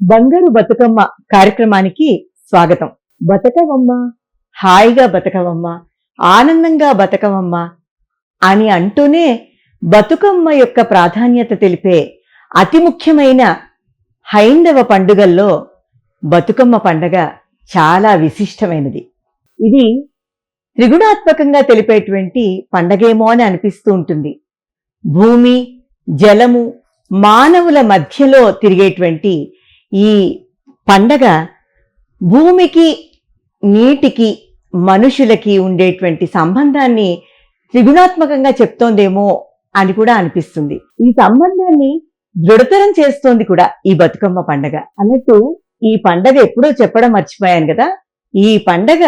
బంగారు బతుకమ్మ కార్యక్రమానికి స్వాగతం. బతకవమ్మ. హాయిగా బతకవమ్మ ఆనందంగా బతకవమ్మ అని అంటూనే బతుకమ్మ యొక్క ప్రాధాన్యత తెలిపే అతి ముఖ్యమైన హైందవ పండుగల్లో బతుకమ్మ పండగ చాలా విశిష్టమైనది. ఇది త్రిగుణాత్మకంగా తెలిపేటువంటి పండగేమో అని అనిపిస్తూ ఉంటుంది. భూమి జలము మానవుల మధ్యలో తిరిగేటువంటి ఈ పండగ భూమికి నీటికి మనుషులకి ఉండేటువంటి సంబంధాన్ని త్రిగుణాత్మకంగా చెప్తోందేమో అని కూడా అనిపిస్తుంది. ఈ సంబంధాన్ని దృఢతరం చేస్తోంది కూడా ఈ బతుకమ్మ పండగ. అన్నట్టు ఈ పండగ ఎప్పుడో చెప్పడం మర్చిపోయాను కదా. ఈ పండగ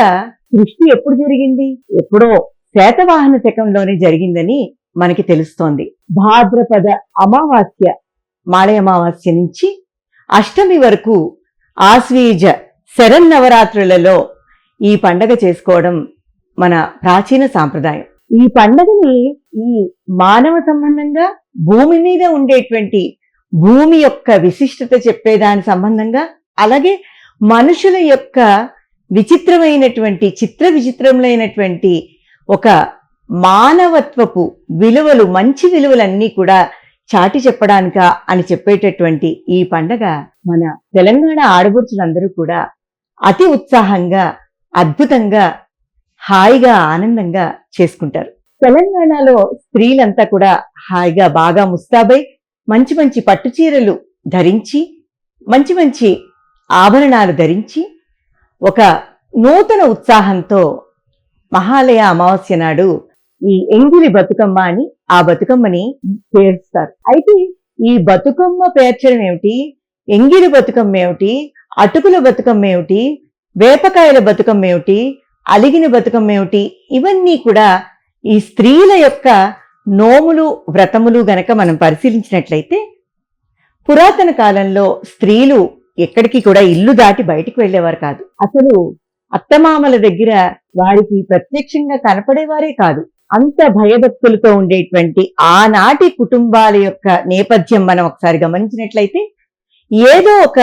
సృష్టి ఎప్పుడు జరిగింది? ఎప్పుడో శాతవాహన శకంలోనే జరిగిందని మనకి తెలుస్తోంది. భాద్రపద అమావాస్య మాళయ అమావాస్య నుంచి అష్టమి వరకు ఆశ్వీజ శరన్నవరాత్రులలో ఈ పండగ చేసుకోవడం మన ప్రాచీన సాంప్రదాయం. ఈ పండగని ఈ మానవ సంబంధంగా భూమి మీద ఉండేటువంటి భూమి యొక్క విశిష్టత చెప్పేదాని సంబంధంగా అలాగే మనుషుల యొక్క విచిత్రమైనటువంటి చిత్ర విచిత్రములైనటువంటి ఒక మానవత్వపు విలువలు మంచి విలువలన్నీ కూడా చాటి చెప్పడానిక అని చెప్పేటటువంటి ఈ పండగ మన తెలంగాణ ఆడబడుచులందరూ కూడా అతి ఉత్సాహంగా అద్భుతంగా హాయిగా ఆనందంగా చేసుకుంటారు. తెలంగాణలో స్త్రీలంతా కూడా హాయిగా బాగా ముస్తాబై మంచి మంచి పట్టు చీరలు ధరించి మంచి మంచి ఆభరణాలు ధరించి ఒక నూతన ఉత్సాహంతో మహాలయ అమావాస్య నాడు ఈ ఎంగిలి బతుకమ్మ అని ఆ బతుకమ్మని పేరుస్తారు. అయితే ఈ బతుకమ్మ పేర్చడం ఏమిటి? ఎంగిలి బతుకమ్మ ఏమిటి? అటుకుల బతుకమ్మ ఏమిటి? వేపకాయల బతుకమ్మ ఏమిటి? అలిగిన బతుకమ్మ ఏమిటి? ఇవన్నీ కూడా ఈ స్త్రీల యొక్క నోములు వ్రతములు గనక మనం పరిశీలించినట్లయితే పురాతన కాలంలో స్త్రీలు ఎక్కడికి కూడా ఇల్లు దాటి బయటికి వెళ్ళేవారు కాదు. అసలు అత్తమామల దగ్గర వారికి ప్రత్యక్షంగా కనపడేవారే కాదు. అంత భయభక్తులతో ఉండేటువంటి ఆనాటి కుటుంబాల యొక్క నేపథ్యం మనం ఒకసారి గమనించినట్లయితే ఏదో ఒక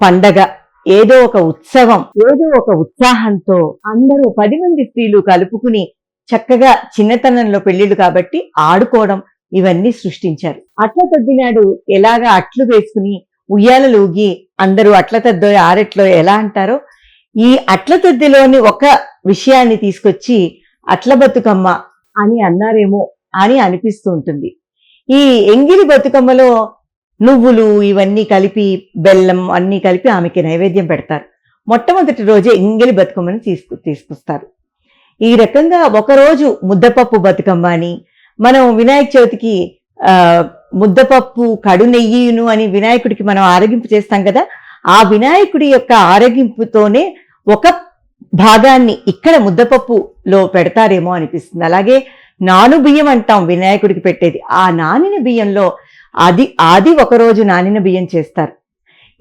పండగ ఏదో ఒక ఉత్సవం ఏదో ఒక ఉత్సాహంతో అందరూ పది మంది స్త్రీలు కలుపుకుని చక్కగా చిన్నతనంలో పెళ్ళిళ్ళు కాబట్టి ఆడుకోవడం ఇవన్నీ సృష్టించారు. అట్ల తద్దినాడు ఎలాగా అట్లు వేసుకుని ఉయ్యాలలు ఊగి అందరూ అట్ల తద్దో ఆరెట్లో ఎలా అంటారో ఈ అట్ల తద్దిలోని ఒక విషయాన్ని తీసుకొచ్చి అట్ల బతుకమ్మ అని అన్నారేమో అని అనిపిస్తూ ఉంటుంది. ఈ ఎంగిలి బతుకమ్మలో నువ్వులు ఇవన్నీ కలిపి బెల్లం అన్నీ కలిపి ఆమెకి నైవేద్యం పెడతారు. మొట్టమొదటి రోజే ఎంగిలి బతుకమ్మని తీసుకు తీసుకొస్తారు. ఈ రకంగా ఒకరోజు ముద్దపప్పు బతుకమ్మ అని మనం వినాయక చవితికి ముద్దపప్పు కడు నెయ్యిను అని వినాయకుడికి మనం ఆరగింపు చేస్తాం కదా ఆ వినాయకుడి యొక్క ఆరగింపుతోనే ఒక భాగాన్ని ఇక్కడ ముద్దపప్పులో పెడతారేమో అనిపిస్తుంది. అలాగే నాను బియ్యం అంటాం వినాయకుడికి పెట్టేది. ఆ నానిన బియ్యంలో అది అది ఒకరోజు నానిన బియ్యం చేస్తారు.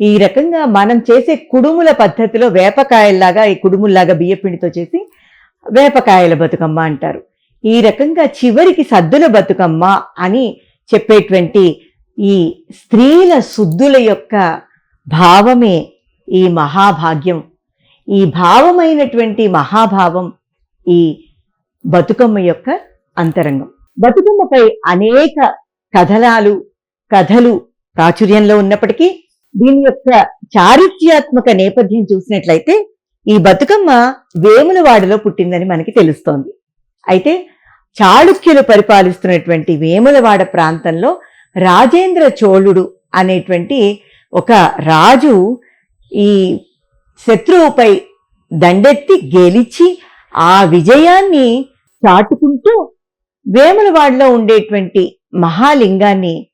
ఈ రకంగా మనం చేసే కుడుముల పద్ధతిలో వేపకాయల్లాగా ఈ కుడుముల్లాగా బియ్యపిండితో చేసి వేపకాయల బతుకమ్మ అంటారు. ఈ రకంగా చివరికి సద్దుల బతుకమ్మ అని చెప్పేటువంటి ఈ స్త్రీల శుద్ధుల యొక్క భావమే ఈ మహాభాగ్యం. ఈ భావమైనటువంటి మహాభావం ఈ బతుకమ్మ యొక్క అంతరంగం. బతుకమ్మపై అనేక కథనాలు కథలు ప్రాచుర్యంలో ఉన్నప్పటికీ దీని యొక్క చారిత్ర్యాత్మక నేపథ్యం చూసినట్లయితే ఈ బతుకమ్మ వేములవాడలో పుట్టిందని మనకి తెలుస్తోంది. అయితే చాళుక్యులు పరిపాలిస్తున్నటువంటి వేములవాడ ప్రాంతంలో రాజేంద్ర చోళుడు అనేటువంటి ఒక రాజు ఈ శత్రువుపై దండెత్తి గెలిచి ఆ విజయాన్ని చాటుకుంటూ వేములవాడలో ఉండేటువంటి మహాలింగాన్ని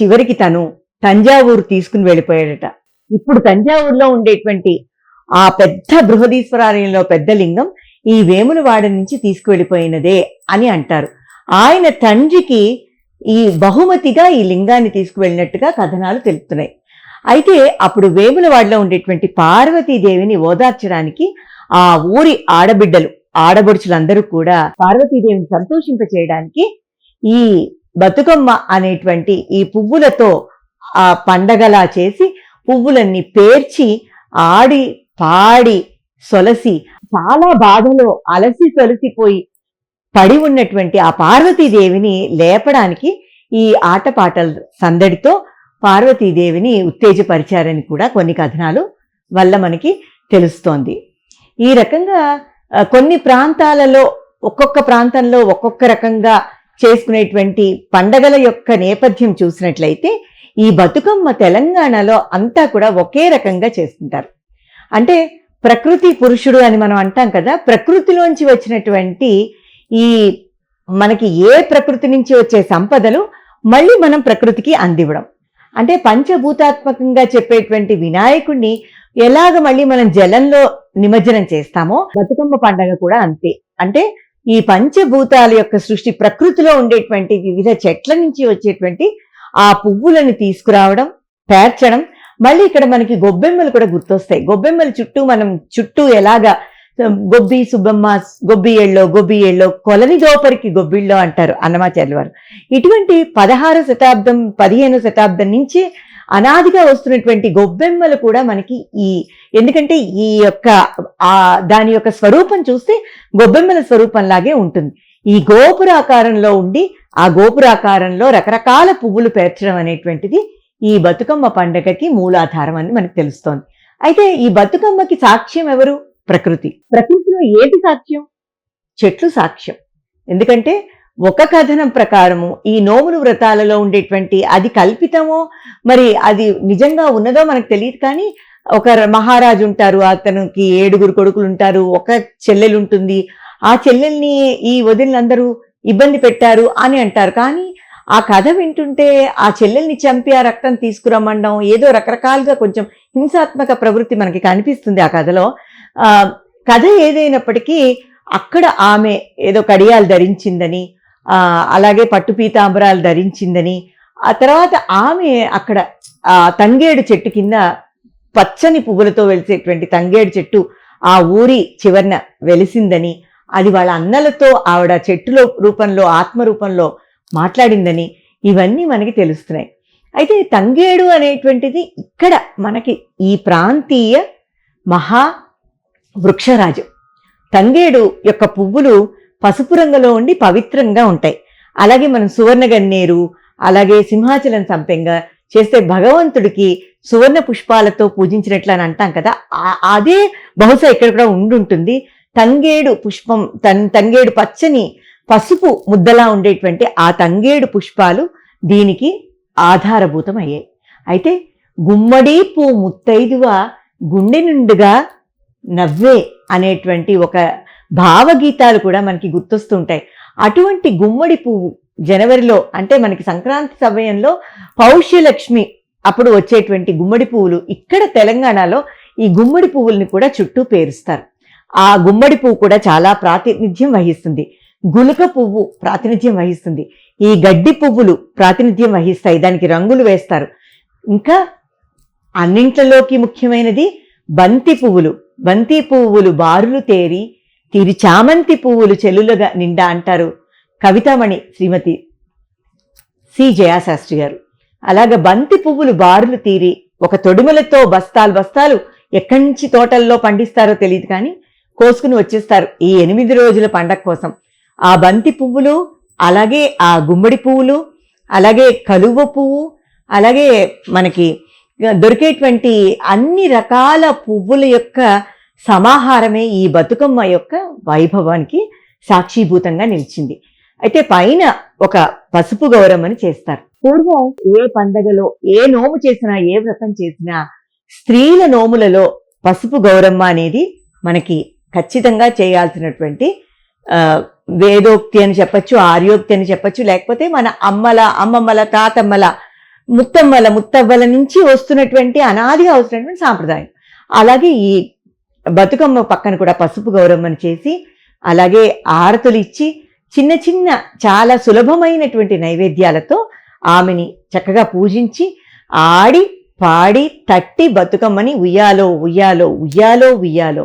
చివరికి తను తంజావూరు తీసుకుని వెళ్ళిపోయాడట. ఇప్పుడు తంజావూరులో ఉండేటువంటి ఆ పెద్ద బృహదీశ్వరాలయంలో పెద్ద లింగం ఈ వేములవాడ నుంచి తీసుకువెళ్ళిపోయినదే అని అంటారు. ఆయన తండ్రికి ఈ బహుమతిగా ఈ లింగాన్ని తీసుకువెళ్ళినట్టుగా కథనాలు తెలుపుతున్నాయి. అయితే అప్పుడు వేములవాడలో ఉండేటువంటి పార్వతీదేవిని ఓదార్చడానికి ఆ ఊరి ఆడబిడ్డలు ఆడబడుచులందరూ కూడా పార్వతీదేవిని సంతోషింప చేయడానికి ఈ బతుకమ్మ అనేటువంటి ఈ పువ్వులతో ఆ పండగలా చేసి పువ్వులన్నీ పేర్చి ఆడి పాడి సొలసి చాలా బాధలో అలసి తొలసిపోయి పడి ఉన్నటువంటి ఆ పార్వతీదేవిని లేపడానికి ఈ ఆటపాటల సందడితో పార్వతీదేవిని ఉత్తేజపరిచారని కూడా కొన్ని కథనాలు వల్ల మనకి తెలుస్తోంది. ఈ రకంగా కొన్ని ప్రాంతాలలో ఒక్కొక్క ప్రాంతంలో ఒక్కొక్క రకంగా చేసుకునేటువంటి పండగల యొక్క నేపథ్యం చూసినట్లయితే ఈ బతుకమ్మ తెలంగాణలో అంతా కూడా ఒకే రకంగా చేసుకుంటారు. అంటే ప్రకృతి పురుషుడు అని మనం అంటాం కదా ప్రకృతిలోంచి వచ్చినటువంటి ఈ మనకి ఏ ప్రకృతి నుంచి వచ్చే సంపదలు మళ్ళీ మనం ప్రకృతికి అందివ్వడం. అంటే పంచభూతాత్మకంగా చెప్పేటువంటి వినాయకుడిని ఎలాగ మళ్ళీ మనం జలంలో నిమజ్జనం చేస్తామో బతుకమ్మ పండగ కూడా అంతే. అంటే ఈ పంచభూతాల యొక్క సృష్టి ప్రకృతిలో ఉండేటువంటి వివిధ చెట్ల నుంచి వచ్చేటువంటి ఆ పువ్వులను తీసుకురావడం పేర్చడం మళ్ళీ ఇక్కడ మనకి గొబ్బెమ్మలు కూడా గుర్తొస్తాయి. గొబ్బెమ్మల చుట్టూ మనం చుట్టూ ఎలాగా గొబ్బి సుబ్బమ్మ గొబ్బి ఏళ్ళో గొబ్బి ఏళ్ళో కొలని దోపరికి గొబ్బిళ్ళో అంటారు అన్నమాచార్యుల వారు. ఇటువంటి పదహారు శతాబ్దం పదిహేను శతాబ్దం నుంచి అనాదిగా వస్తున్నటువంటి గొబ్బెమ్మలు కూడా మనకి ఈ ఎందుకంటే ఈ యొక్క ఆ దాని యొక్క స్వరూపం చూస్తే గొబ్బెమ్మల స్వరూపంలాగే ఉంటుంది. ఈ గోపురాకారంలో ఉండి ఆ గోపురాకారంలో రకరకాల పువ్వులు పేర్చడం అనేటువంటిది ఈ బతుకమ్మ పండగకి మూలాధారం అని మనకు తెలుస్తోంది. అయితే ఈ బతుకమ్మకి సాక్ష్యం ఎవరు? ప్రకృతి. ప్రకృతిలో ఏది సాక్ష్యం చెట్లు సాక్ష్యం. ఎందుకంటే ఒక కథనం ప్రకారము ఈ నోములు వ్రతాలలో ఉండేటువంటి అది కల్పితమో మరి అది నిజంగా ఉన్నదో మనకు తెలియదు కానీ ఒక మహారాజు ఉంటారు అతనికి ఏడుగురు కొడుకులు ఉంటారు ఒక చెల్లెలు ఉంటుంది. ఆ చెల్లెల్ని ఈ వదిలినందరూ ఇబ్బంది పెట్టారు అని అంటారు. కానీ ఆ కథ వింటుంటే ఆ చెల్లెల్ని చంపి ఆ రక్తం తీసుకురమ్మండం ఏదో రకరకాలుగా కొంచెం హింసాత్మక ప్రవృత్తి మనకి కనిపిస్తుంది ఆ కథలో. కథ ఏదైనప్పటికీ అక్కడ ఆమె ఏదో కడియాలు ధరించిందని అలాగే పట్టు పీతాంబరాలు ధరించిందని ఆ తర్వాత ఆమె అక్కడ ఆ తంగేడు చెట్టు కింద పచ్చని పువ్వులతో వెలిసేటువంటి తంగేడు చెట్టు ఆ ఊరి చివరన వెలిసిందని అది వాళ్ళ అన్నలతో ఆవిడ చెట్టులో రూపంలో ఆత్మ రూపంలో మాట్లాడిందని ఇవన్నీ మనకి తెలుస్తున్నాయి. అయితే తంగేడు అనేటువంటిది ఇక్కడ మనకి ఈ ప్రాంతీయ మహా వృక్షరాజు. తంగేడు యొక్క పువ్వులు పసుపు రంగులో ఉండి పవిత్రంగా ఉంటాయి. అలాగే మనం సువర్ణగన్నేరు అలాగే సింహాచలం సంపెంగ చేస్తే భగవంతుడికి సువర్ణ పుష్పాలతో పూజించినట్లు అని అంటాం కదా. అదే బహుశా ఇక్కడ కూడా ఉండుంటుంది. తంగేడు పుష్పం తన్ తంగేడు పచ్చని పసుపు ముద్దలా ఉండేటువంటి ఆ తంగేడు పుష్పాలు దీనికి ఆధారభూతం అయ్యాయి అయితే గుమ్మడి పూ ముత్తైదువ గుండె నిండుగా నవ్వే అనేటువంటి ఒక భావగీతాలు కూడా మనకి గుర్తొస్తుంటాయి. అటువంటి గుమ్మడి పువ్వు జనవరిలో అంటే మనకి సంక్రాంతి సమయంలో పౌష్యలక్ష్మి అప్పుడు వచ్చేటువంటి గుమ్మడి పువ్వులు ఇక్కడ తెలంగాణలో ఈ గుమ్మడి పువ్వుల్ని కూడా చుట్టూ పేరుస్తారు. ఆ గుమ్మడి పువ్వు కూడా చాలా ప్రాతినిధ్యం వహిస్తుంది. గులక పువ్వు ప్రాతినిధ్యం వహిస్తుంది. ఈ గడ్డి పువ్వులు ప్రాతినిధ్యం వహిస్తాయి. దానికి రంగులు వేస్తారు. ఇంకా అన్నింటిలోకి ముఖ్యమైనది బంతి పువ్వులు. బంతి పువ్వులు బారులు తేరి తీరి చామంతి పువ్వులు చెల్లులుగా నిండా అంటారు కవితామణి శ్రీమతి సి జయాశాస్త్రి గారు. అలాగ బంతి పువ్వులు బారులు తీరి ఒక తొడుములతో బస్తాలు బస్తాలు ఎక్కడి నుంచి తోటల్లో పండిస్తారో తెలియదు కానీ కోసుకుని వచ్చేస్తారు ఈ ఎనిమిది రోజుల పండగ కోసం. ఆ బంతి పువ్వులు అలాగే ఆ గుమ్మడి పువ్వులు అలాగే కలువ పువ్వు అలాగే మనకి దొరికేటువంటి అన్ని రకాల పువ్వుల యొక్క సమాహారమే ఈ బతుకమ్మ యొక్క వైభవానికి సాక్షీభూతంగా నిలిచింది. అయితే పైన ఒక పసుపు గౌరమ్మని చేస్తారు. పూర్వం ఏ పండగలో ఏ నోము చేసినా ఏ వ్రతం చేసినా స్త్రీల నోములలో పసుపు గౌరమ్మ అనేది మనకి ఖచ్చితంగా చేయాల్సినటువంటి వేదోక్తి అని చెప్పచ్చు ఆర్యోక్తి అని చెప్పచ్చు లేకపోతే మన అమ్మల అమ్మమ్మల తాతమ్మల ముత్తమ్మల ముత్తవ్వల నుంచి వస్తున్నటువంటి అనాదిగా వస్తున్నటువంటి సాంప్రదాయం. అలాగే ఈ బతుకమ్మ పక్కన కూడా పసుపు గౌరమ్మని చేసి అలాగే ఆరతులు ఇచ్చి చిన్న చిన్న చాలా సులభమైనటువంటి నైవేద్యాలతో ఆమెని చక్కగా పూజించి ఆడి పాడి తట్టి బతుకమ్మని ఉయ్యాలో ఉయ్యాలో ఉయ్యాలో ఉయ్యాలో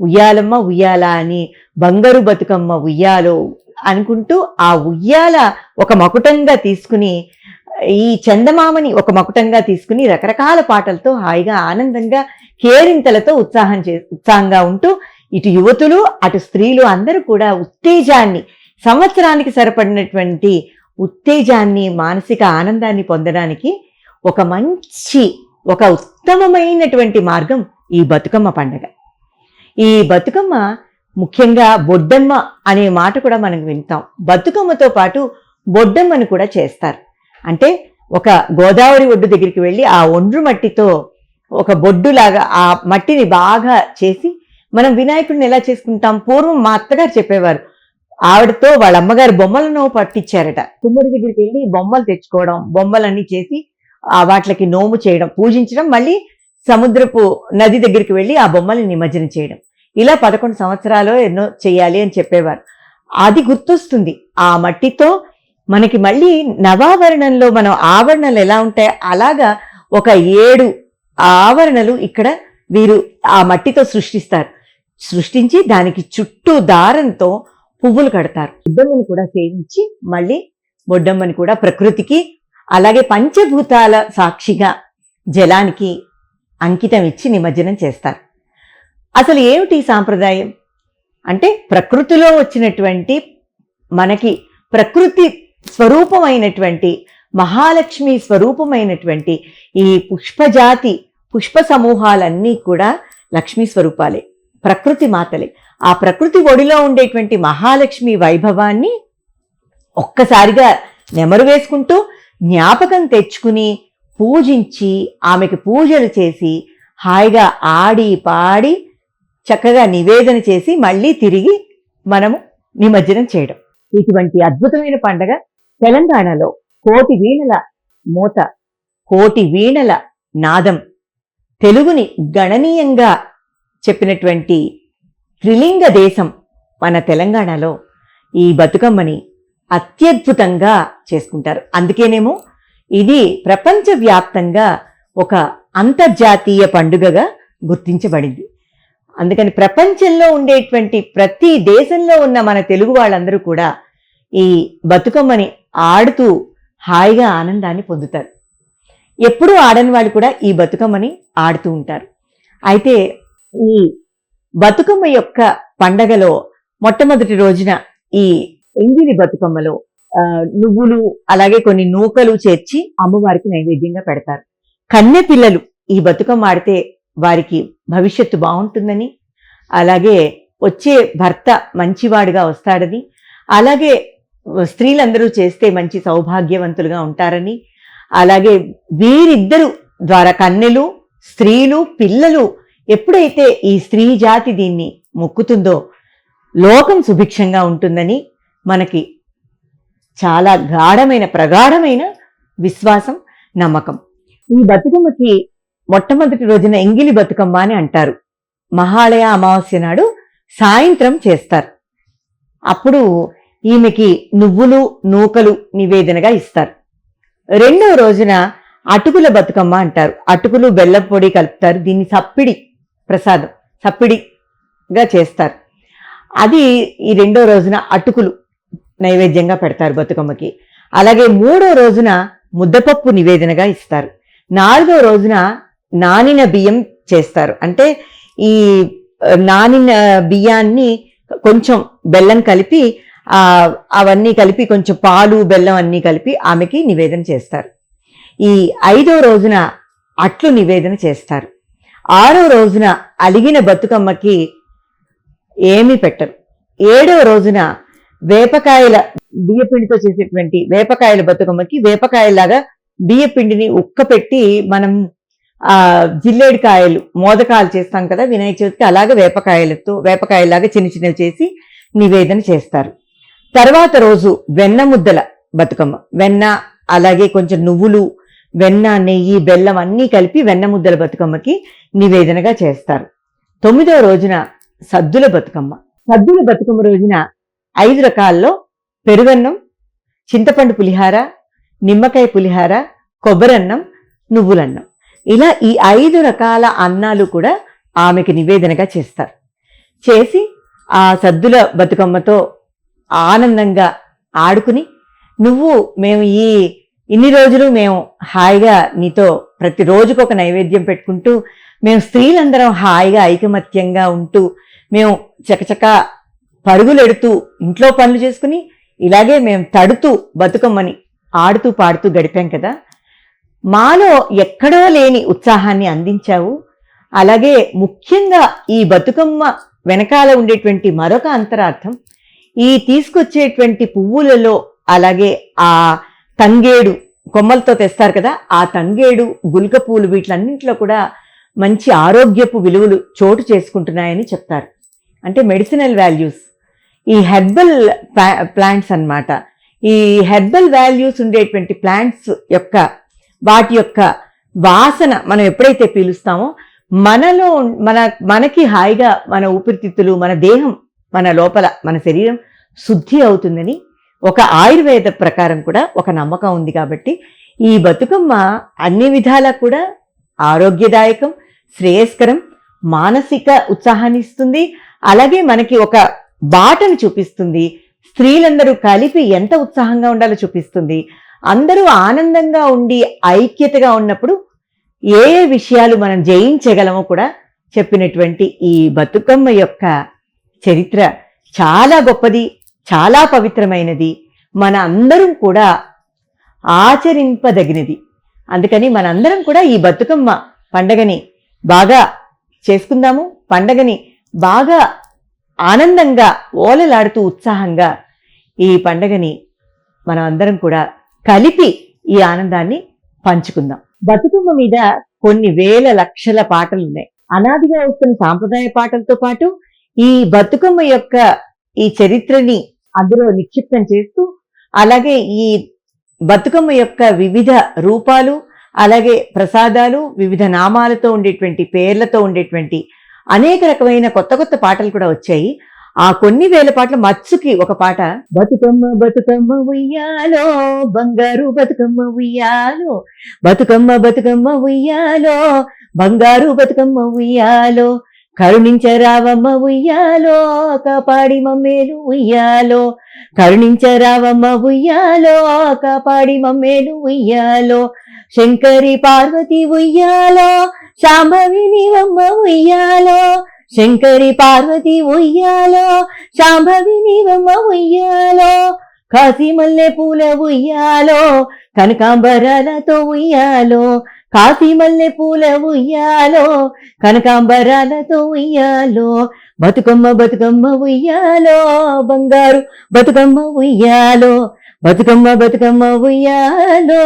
ఉయ్యాలమ్మ ఉయ్యాల అని బంగారు బతుకమ్మ ఉయ్యాలో అనుకుంటూ ఆ ఉయ్యాల ఒక మకుటంగా తీసుకుని ఈ చందమామని ఒక మకుటంగా తీసుకుని రకరకాల పాటలతో హాయిగా ఆనందంగా కేరింతలతో ఉత్సాహం చే ఉత్సాహంగా ఉంటూ ఇటు యువతులు అటు స్త్రీలు అందరూ కూడా ఉత్తేజాన్ని సంవత్సరానికి సరిపడినటువంటి ఉత్తేజాన్ని మానసిక ఆనందాన్ని పొందడానికి ఒక మంచి ఒక ఉత్తమమైనటువంటి మార్గం ఈ బతుకమ్మ పండగ. ఈ బతుకమ్మ ముఖ్యంగా బొడ్డమ్మ అనే మాట కూడా మనం వింటాం. బతుకమ్మతో పాటు బొడ్డమ్మను కూడా చేస్తారు. అంటే ఒక గోదావరి ఒడ్డు దగ్గరికి వెళ్ళి ఆ ఒండ్రు మట్టితో ఒక బొడ్డులాగా ఆ మట్టిని బాగా చేసి మనం వినాయకుడిని ఎలా చేసుకుంటాం? పూర్వం మా అత్తగారు చెప్పేవారు. ఆవిడతో వాళ్ళ అమ్మగారు బొమ్మలను పట్టించారట కుమ్మడి దగ్గరికి వెళ్ళి బొమ్మలు తెచ్చుకోవడం బొమ్మలన్నీ చేసి ఆ వాటికి నోము చేయడం పూజించడం మళ్ళీ సముద్రపు నది దగ్గరికి వెళ్ళి ఆ బొమ్మల్ని నిమజ్జనం చేయడం. ఇలా పదకొండు సంవత్సరాలు ఎన్నో చేయాలి అని చెప్పేవారు. అది గుర్తొస్తుంది. ఆ మట్టితో మనకి మళ్ళీ నవావరణంలో మనం ఆవరణలు ఎలా ఉంటాయో అలాగా ఒక ఏడు ఆవరణలు ఇక్కడ వీరు ఆ మట్టితో సృష్టిస్తారు. సృష్టించి దానికి చుట్టూ దారంతో పువ్వులు కడతారు. బొడ్డమ్మని కూడా సేవించి మళ్ళీ బొడ్డమ్మని కూడా ప్రకృతికి అలాగే పంచభూతాల సాక్షిగా జలానికి అంకితం ఇచ్చి నిమజ్జనం చేస్తారు. అసలు ఏమిటి సాంప్రదాయం? అంటే ప్రకృతిలో వచ్చినటువంటి మనకి ప్రకృతి స్వరూపమైనటువంటి మహాలక్ష్మి స్వరూపమైనటువంటి ఈ పుష్పజాతి పుష్ప సమూహాలన్నీ కూడా లక్ష్మీ స్వరూపాలే ప్రకృతి మాతలే. ఆ ప్రకృతి ఒడిలో ఉండేటువంటి మహాలక్ష్మి వైభవాన్ని ఒక్కసారిగా నెమరు వేసుకుంటూ జ్ఞాపకం తెచ్చుకుని పూజించి ఆమెకు పూజలు చేసి హాయిగా ఆడి పాడి చక్కగా నివేదన చేసి మళ్ళీ తిరిగి మనము నిమజ్జనం చేయడం. ఇటువంటి అద్భుతమైన పండగ తెలంగాణలో కోటి వీణల మూత కోటి వీణల నాదం తెలుగుని గణనీయంగా చెప్పినటువంటి త్రిలింగ దేశం మన తెలంగాణలో ఈ బతుకమ్మని అత్యద్భుతంగా చేసుకుంటారు. అందుకేనేమో ఇది ప్రపంచవ్యాప్తంగా ఒక అంతర్జాతీయ పండుగగా గుర్తించబడింది. అందుకని ప్రపంచంలో ఉండేటువంటి ప్రతి దేశంలో ఉన్న మన తెలుగు వాళ్ళందరూ కూడా ఈ బతుకమ్మని ఆడుతూ హాయిగా ఆనందాన్ని పొందుతారు. ఎప్పుడూ ఆడని వాళ్ళు కూడా ఈ బతుకమ్మని ఆడుతూ ఉంటారు. అయితే ఈ బతుకమ్మ యొక్క పండగలో మొట్టమొదటి రోజున ఈ ఎంగిలి బతుకమ్మలో నువ్వులు అలాగే కొన్ని నూకలు చేర్చి అమ్మవారికి నైవేద్యంగా పెడతారు. కన్నె పిల్లలు ఈ బతుకమ్మ ఆడితే వారికి భవిష్యత్తు బాగుంటుందని అలాగే వచ్చే భర్త మంచివాడుగా వస్తాడని అలాగే స్త్రీలందరూ చేస్తే మంచి సౌభాగ్యవంతులుగా ఉంటారని అలాగే వీరిద్దరు ద్వారా కన్నెలు స్త్రీలు పిల్లలు ఎప్పుడైతే ఈ స్త్రీ జాతి దీన్ని మొక్కుతుందో లోకం సుభిక్షంగా ఉంటుందని మనకి చాలా గాఢమైన ప్రగాఢమైన విశ్వాసం నమ్మకం. ఈ బతుకమ్మకి మొట్టమొదటి రోజున ఎంగిలి బతుకమ్మ అని అంటారు. మహాలయ అమావాస్య నాడు సాయంత్రం చేస్తారు. అప్పుడు ఈమెకి నువ్వులు నూకలు నివేదనగా ఇస్తారు. రెండవ రోజున అటుకుల బతుకమ్మ అంటారు. అటుకులు బెల్లం పొడి కలుపుతారు. దీన్ని సప్పిడి ప్రసాదం సప్పిడిగా చేస్తారు. అది ఈ రెండో రోజున అటుకులు. నైవేద్యంగా పెడతారు బతుకమ్మకి. అలాగే మూడో రోజున ముద్దపప్పు నివేదనగా ఇస్తారు. నాలుగో రోజున నానిన బియ్యం చేస్తారు. అంటే ఈ నానిన బియ్యాన్ని కొంచెం బెల్లం కలిపి అవన్నీ కలిపి కొంచెం పాలు బెల్లం అన్నీ కలిపి ఆమెకి నివేదన చేస్తారు. ఈ ఐదో రోజున అట్లు నివేదన చేస్తారు. ఆరో రోజున అలిగిన బతుకమ్మకి ఏమీ పెట్టరు. ఏడవ రోజున వేపకాయల బియ్యపిండితో చేసేటువంటి వేపకాయల బతుకమ్మకి వేపకాయలాగా బియ్యపిండిని ఉక్కపెట్టి మనం ఆ జిల్లేడు కాయలు మోదకాలు చేస్తాం కదా వినాయక చవితికి అలాగే వేపకాయలతో వేపకాయలాగా చిన్న చిన్నవి చేసి నివేదన చేస్తారు. తర్వాత రోజు వెన్న ముద్దల బతుకమ్మ. వెన్న అలాగే కొంచెం నువ్వులు వెన్న నెయ్యి బెల్లం అన్నీ కలిపి వెన్న ముద్దల బతుకమ్మకి నివేదనగా చేస్తారు. తొమ్మిదవ రోజున సద్దుల బతుకమ్మ. సద్దుల బతుకమ్మ రోజున ఐదు రకాల్లో పెరుగన్నం చింతపండు పులిహార నిమ్మకాయ పులిహార కొబ్బరన్నం నువ్వులన్నం. ఇలా ఈ ఐదు రకాల అన్నాలు కూడా ఆమెకి నివేదనగా చేస్తారు. చేసి ఆ సద్దుల బతుకమ్మతో ఆనందంగా ఆడుకుని నువ్వు మేము ఈ ఇన్ని రోజులు మేము హాయిగా నీతో ప్రతిరోజుకు ఒక నైవేద్యం పెట్టుకుంటూ మేము స్త్రీలందరం హాయిగా ఐకమత్యంగా ఉంటూ మేము చకచక పరుగులెడుతూ ఇంట్లో పనులు చేసుకుని ఇలాగే మేము తడుతూ బతుకమ్మని ఆడుతూ పాడుతూ గడిపాం కదా. మాలో ఎక్కడో లేని ఉత్సాహాన్ని అందించావు. అలాగే ముఖ్యంగా ఈ బతుకమ్మ వెనకాల ఉండేటువంటి మరొక అంతరార్థం ఈ తీసుకొచ్చేటువంటి పువ్వులలో అలాగే ఆ తంగేడు కొమ్మలతో తెస్తారు కదా ఆ తంగేడు గుల్క పూలు వీటిలన్నింటిలో కూడా మంచి ఆరోగ్యపు విలువలు చోటు చేసుకుంటున్నాయని చెప్తారు. అంటే మెడిసినల్ వాల్యూస్. ఈ హెర్బల్ ప్లాంట్స్ అన్నమాట. ఈ హెర్బల్ వాల్యూస్ ఉండేటువంటి ప్లాంట్స్ యొక్క వాటి యొక్క వాసన మనం ఎప్పుడైతే పీలుస్తామో మనలో మన మనకి హాయిగా మన ఊపిరితిత్తులు మన దేహం మన లోపల మన శరీరం శుద్ధి అవుతుందని ఒక ఆయుర్వేద ప్రకారం కూడా ఒక నమ్మకం ఉంది కాబట్టి ఈ బతుకమ్మ అన్ని విధాలా కూడా ఆరోగ్యదాయకం శ్రేయస్కరం మానసిక ఉత్సాహాన్ని ఇస్తుంది. అలాగే మనకి ఒక బాటను చూపిస్తుంది. స్త్రీలందరూ కలిపి ఎంత ఉత్సాహంగా ఉండాలో చూపిస్తుంది. అందరూ ఆనందంగా ఉండి ఐక్యతగా ఉన్నప్పుడు ఏ ఏ విషయాలు మనం జయించగలమో కూడా చెప్పినటువంటి ఈ బతుకమ్మ యొక్క చరిత్ర చాలా గొప్పది చాలా పవిత్రమైనది. మన అందరం కూడా ఆచరింపదగినది. అందుకని మనందరం కూడా ఈ బతుకమ్మ పండగని బాగా చేసుకుందాము. పండగని బాగా ఆనందంగా ఓలలాడుతూ ఉత్సాహంగా ఈ పండగని మనం అందరం కూడా కలిపి ఈ ఆనందాన్ని పంచుకుందాం. బతుకమ్మ మీద కొన్ని వేల లక్షల పాటలు ఉన్నాయి అనాదిగా వస్తున్న సాంప్రదాయ పాటలతో పాటు ఈ బతుకమ్మ యొక్క ఈ చరిత్రని అందులో నిక్షిప్తం చేస్తూ అలాగే ఈ బతుకమ్మ యొక్క వివిధ రూపాలు అలాగే ప్రసాదాలు వివిధ నామాలతో ఉండేటువంటి పేర్లతో ఉండేటువంటి అనేక రకమైన కొత్త కొత్త పాటలు కూడా వచ్చాయి. ఆ కొన్ని వేల పాటల మచ్చుకి ఒక పాట. బతుకమ్మ బతుకమ్మ ఉయ్యాలో బంగారు బతుకమ్మ ఉయ్యాలో బతుకమ్మ బతుకమ్మ ఉయ్యాలో బంగారు బతుకమ్మ ఉయ్యాలో కరుణించరావమ్మ ఉయ్యాలో కాపాడి మమ్మేలు ఉయ్యాలో కరుణించరావమ్మ ఉయ్యాలో కాపాడి మమ్మేలు ఉయ్యాలో శంకరి పార్వతి ఉయ్యాలో శాంభవి నీవమ్మ ఉయ్యాలో శంకరి పార్వతి ఉయ్యాలో శాంభవి నీవమ్మ ఉయ్యాలో కాశీ మల్లె పూల ఉయ్యాలో కనకాంబరాలతో ఉయ్యాలో కాశీ మల్లె పూల ఉయ్యాలో కనకాంబరాలతో ఉయ్యాలో బతుకమ్మ బతుకమ్మ ఉయ్యాలో బంగారు బతుకమ్మ ఉయ్యాలో బతుకమ్మ బతుకమ్మ ఉయ్యాలో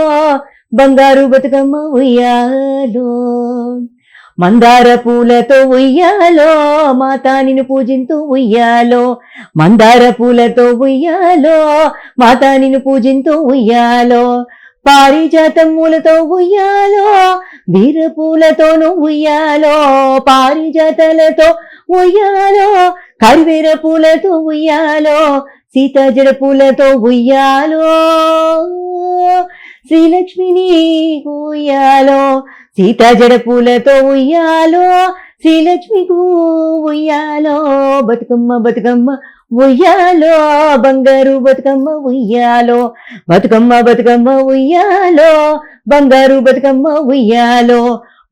బంగారు బతుకమ్మ ఉయ్యాలో మందార పూలతో ఉయ్యాలో మాతా నిన్ను పూజింతూ ఉయ్యాలో మందార పూలతో ఉయ్యాలో మాతా నిన్ను పూజింతూ ఉయ్యాలో పారిజాతం మూలతో ఉయ్యాలో వీర పూలతోను ఉయ్యాలో పారిజాతలతో ఉయ్యాలో కరివేర పూలతో ఉయ్యాలో సీతాజడ పూలతో ఉయ్యాలో. శ్రీలక్ష్మిని ఉయ్యాలో సీత జడపూలతో ఉయ్యాలో శ్రీలక్ష్మికు ఉయ్యాలో బతుకమ్మ బతుకమ్మ ఉయ్యాలో బంగారు బతుకమ్మ ఉయ్యాలో బతుకమ్మ బతుకమ్మ ఉయ్యాలో బంగారు బతుకమ్మ ఉయ్యాలో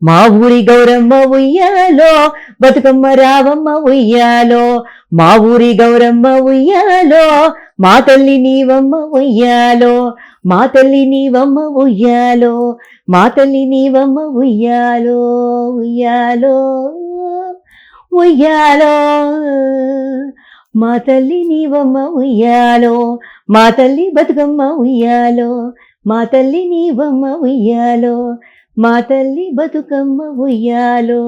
మా ఊరి గౌరమ్మ ఉయ్యాలో బతుకమ్మ రావమ్మ ఉయ్యాలో. మా ఊరి గౌరమ్మ ఉయ్యాలో మా తల్లి నీవమ్మ ఉయ్యాలో. మా తల్లి నీవమ్మ ఉయ్యాలో మా తల్లి నీవమ్మ ఉయ్యాలో ఉయ్యాలో ఉయ్యాలో. మా తల్లి నీవమ్మ ఉయ్యాలో మా తల్లి బతుకమ్మ ఉయ్యాలో. మా తల్లి నీవమ్మ ఉయ్యాలో మా తల్లి బతుకమ్మ ఉయ్యాలో.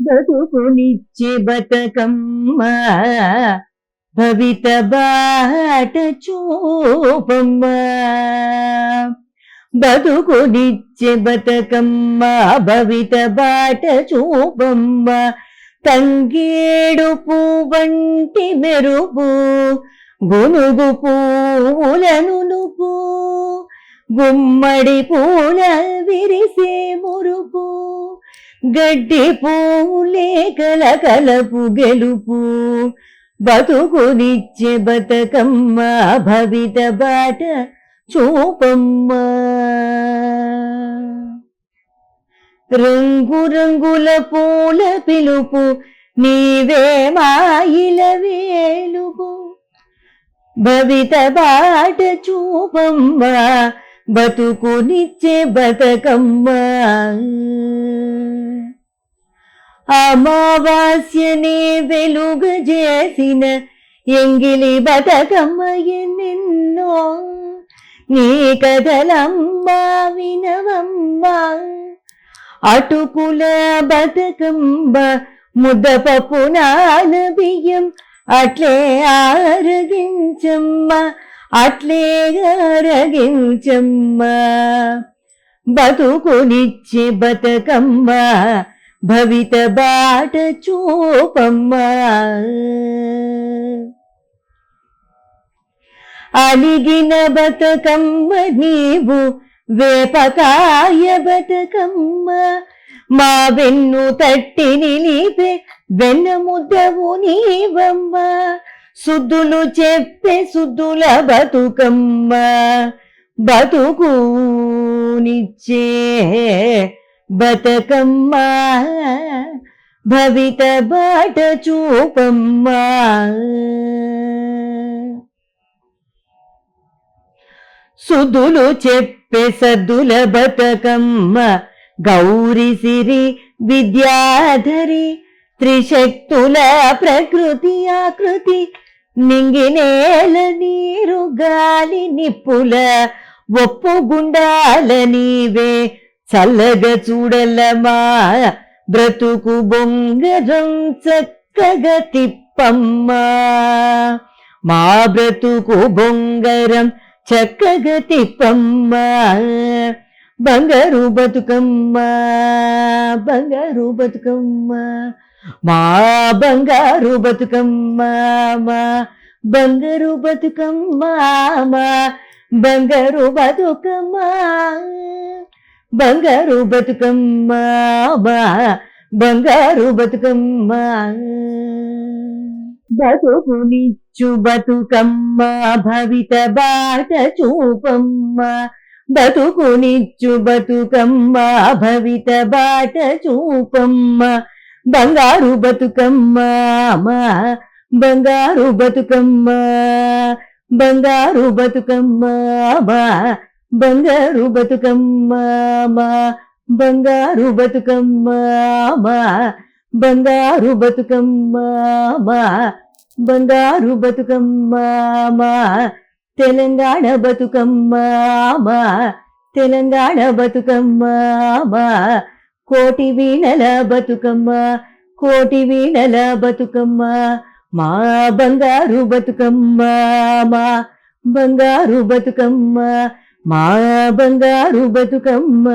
బతుకునిచ్చే బతుకమ్మ భవిత బాట చూపమ్మ. బతుకునిచ్చే బతుకమ్మ భవిత బాట చూపమ్మ. తంగేడు పువ్వంటి మెరుపు గునుగు పూలను నుపు గుమ్మడి పూల విరిసే మురుపు గడ్డి పూలే కలకలపు గెలుపు. బతుకునిచ్చే బతకమ్మ భవిత బాట చూపమ్మ. రంగు రంగుల పూల పిలుపు నీవే మాయిల వేలుపు. భవిత బాట చూపమ్మ బతుకునిచ్చే బతకమ్మ. అమావాస్యనే వెలుగ చేసిన ఎంగిలి బతకమ్మ ఎన్నెన్నో. నీ కథలమ్మా వినవమ్మా. అటుకుల బతకంబ ముద్దపప్పు నాన బియ్యం అట్లే ఆరగించమ్మ. అట్లే ఆరగించమ్మ బతుకునిచ్చి బతకమ్మ. భవిత బాట చూపమ్మ. అలిగిన బతకమ్మ నీవు వేపకాయ బతకమ్మ. మా వెన్ను తట్టి నిలిపే వెన్న ముద్దవు నీవమ్మ. సుద్దులు చెప్పే సుద్దుల బతుకమ్మ బతుకు నిచ్చే బతకమ్మ. భవిత బాట చూపమ్మ. సుదులు చెప్పే సద్దుల బతకమ్మ. గౌరి సిరి విద్యాధరి త్రిశక్తుల ప్రకృతి ఆకృతి నింగినేల నీరు గాలి నిప్పుల ఒప్పు గుండాల నీవే చల్లగా చూడలమా బ్రతుకు బొంగరం చక్కగా తిప్పమ్మా. మా బ్రతుకు బొంగరం చక్కగా తిప్పమ్మా. బంగారు బతుకమ్మ బంగారు బతుకమ్మ. మా బంగారు బతుకమ్మ మా బంగారు బతుకమ్మ మా బంగారు బతుకమ్మ బంగారు బతుకమ్మ మా బంగారు బతుకమ్మ. బతుకునిచ్చు బతుకమ్మ భవిత బాట చూపమ్మ. బతుకునిచ్చు బతుకమ్మ భవిత బాట చూపమ్మ. బంగారు బతుకమ్మ మా బంగారు బతుకమ్మ బంగారు బతుకమ్మ మా బంగారు బతుకమ్మ మా బంగారు బతుకమ్మ మా బంగారు బతుకమ్మ మా బంగారు బతుకమ్మ మా తెలంగాణ బతుకమ్మ మా తెలంగాణ బతుకమ్మ మా కోటి వీణల బతుకమ్మ కోటి వీణల బతుకమ్మ మా బంగారు బతుకమ్మ మా బంగారు బతుకమ్మ మా బంగారు బతుకమ్మ.